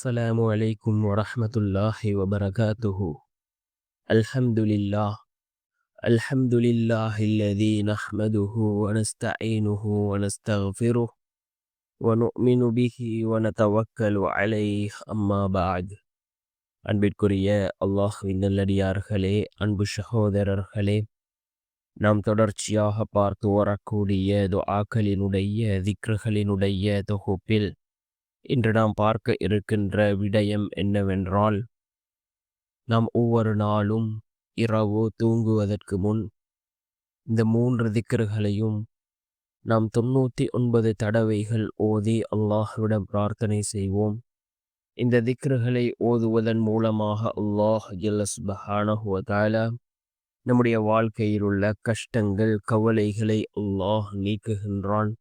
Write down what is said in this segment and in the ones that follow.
السلام عليكم ورحمة الله وبركاته الحمد لله الحمد لله الذي نحمده ونستعينه ونستغفره ونؤمن به ونتوكل عليه أما بعد அன்பிற்குரிய அல்லாஹ்வின் நல்லடியார்களே அன்பு சகோதரர்களே நாம் தொடர்ச்சியாக பார்த்து வரக்கூடிய துஆக்களினுடைய திக்ருகளினுடைய தொகுப்பில் இன்று நாம் பார்க்க இருக்கின்ற விடயம் என்னவென்றால் நாம் ஒவ்வொரு நாளும் இரவு தூங்குவதற்கு முன் இந்த மூன்று திக்கர்களையும் நாம் தொண்ணூற்றி ஒன்பது தடவைகள் ஓதி அல்லாஹ்விடம் பிரார்த்தனை செய்வோம். இந்த திக்ருகளை ஓதுவதன் மூலமாக அல்லாஹ் ஜல்லஸ்பஹானஹுவதால நம்முடைய வாழ்க்கையில் உள்ள கஷ்டங்கள் கவலைகளை அல்லாஹ் நீக்குகின்றான்.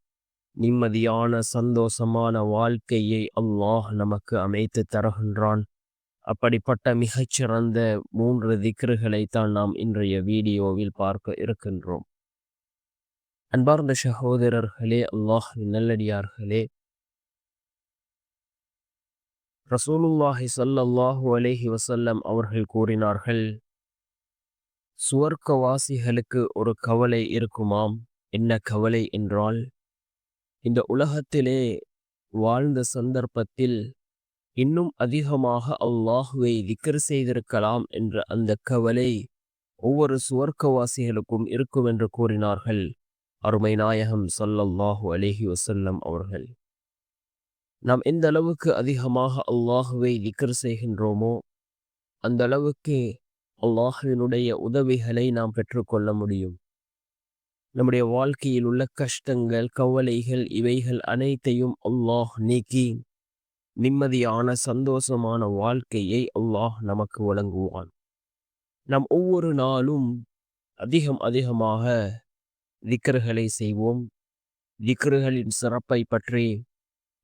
நிம்மதியான சந்தோஷமான வாழ்க்கையை அல்லாஹ் நமக்கு அமைத்து தருகின்றான். அப்படிப்பட்ட மிகச்சிறந்த மூன்று திக்ருகளை தான் நாம் இன்றைய வீடியோவில் பார்க்க இருக்கின்றோம். அன்பார்ந்த சகோதரர்களே அல்லாஹ் நல்லடியார்களே. ரசூலுல்லாஹி சல்லல்லாஹு அலேஹி வசல்லம் அவர்கள் கூறினார்கள் சுவர்க்கவாசிகளுக்கு ஒரு கவலை இருக்குமாம்? என்ன கவலை என்றால் இந்த உலகத்திலே வாழ்ந்த சந்தர்ப்பத்தில் இன்னும் அதிகமாக அல்லாஹுவை திக்கர் செய்திருக்கலாம் என்ற அந்த கவலை ஒவ்வொரு சுவர்க்கவாசிகளுக்கும் இருக்கும் என்று கூறினார்கள் அருமை நாயகம் சொல்லல்லாஹு அலேஹி வசல்லம் அவர்கள். நாம் எந்த அளவுக்கு அதிகமாக அல்லாஹுவை திக்கர் செய்கின்றோமோ அந்த அளவுக்கு அல்லாஹுவினுடைய உதவிகளை நாம் பெற்றுக்கொள்ள முடியும். நம்முடைய வாழ்க்கையில் உள்ள கஷ்டங்கள் கவலைகள் இவைகள் அனைத்தையும் அல்லாஹ் நீக்கி நிம்மதியான சந்தோஷமான வாழ்க்கையை அல்லாஹ் நமக்கு வழங்குவான். நாம் ஒவ்வொரு நாளும் அதிகம் அதிகமாக திக்கர்களை செய்வோம். திக்கர்களின் சிறப்பை பற்றி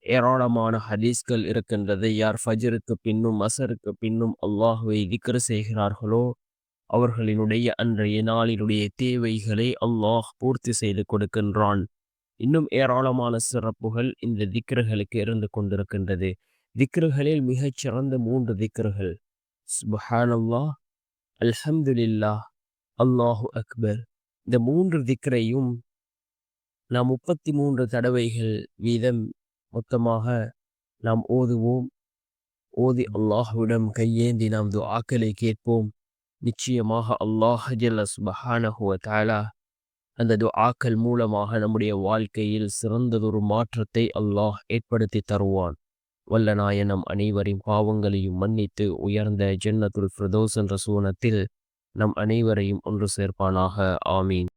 ஏராளமான ஹதீஸ்கள் இருக்கின்றது. யார் ஃபஜருக்கு பின்னும் அசருக்கு பின்னும் அல்லாஹுவை திக்கர் செய்கிறார்களோ அவர்களினுடைய அன்றைய நாளினுடைய தேவைகளை அல்லாஹ் பூர்த்தி செய்து கொடுக்கின்றான். இன்னும் ஏராளமான சிறப்புகள் இந்த திக்ருகளுக்கு இருந்து கொண்டிருக்கின்றது. திக்ருகளில் மிகச் சிறந்த மூன்று திக்ருகள். சுபஹானல்லா அல்ஹம்துலில்லா அல்லாஹு அக்பர். இந்த மூன்று திக்ரையும் நாம் முப்பத்தி மூன்று தடவைகள் வீதம் மொத்தமாக நாம் ஓதுவோம். ஓதி அல்லாஹுவிடம் கையேந்தி நாம் துஆக்களை கேட்போம். நிச்சயமாக அல்லாஹ் ஜல்ல பஹானஹுவ தாலா அந்த துஆக்கள் மூலமாக நம்முடைய வாழ்க்கையில் சிறந்ததொரு மாற்றத்தை அல்லாஹ் ஏற்படுத்தி தருவான். வல்ல நாயனம் அனைவரின் பாவங்களையும் மன்னித்து உயர்ந்த ஜென்னத்துல் ஃபிரதோஸ் என்ற சூனத்தில் நம் அனைவரையும் ஒன்று சேர்ப்பானாக. ஆமீன்.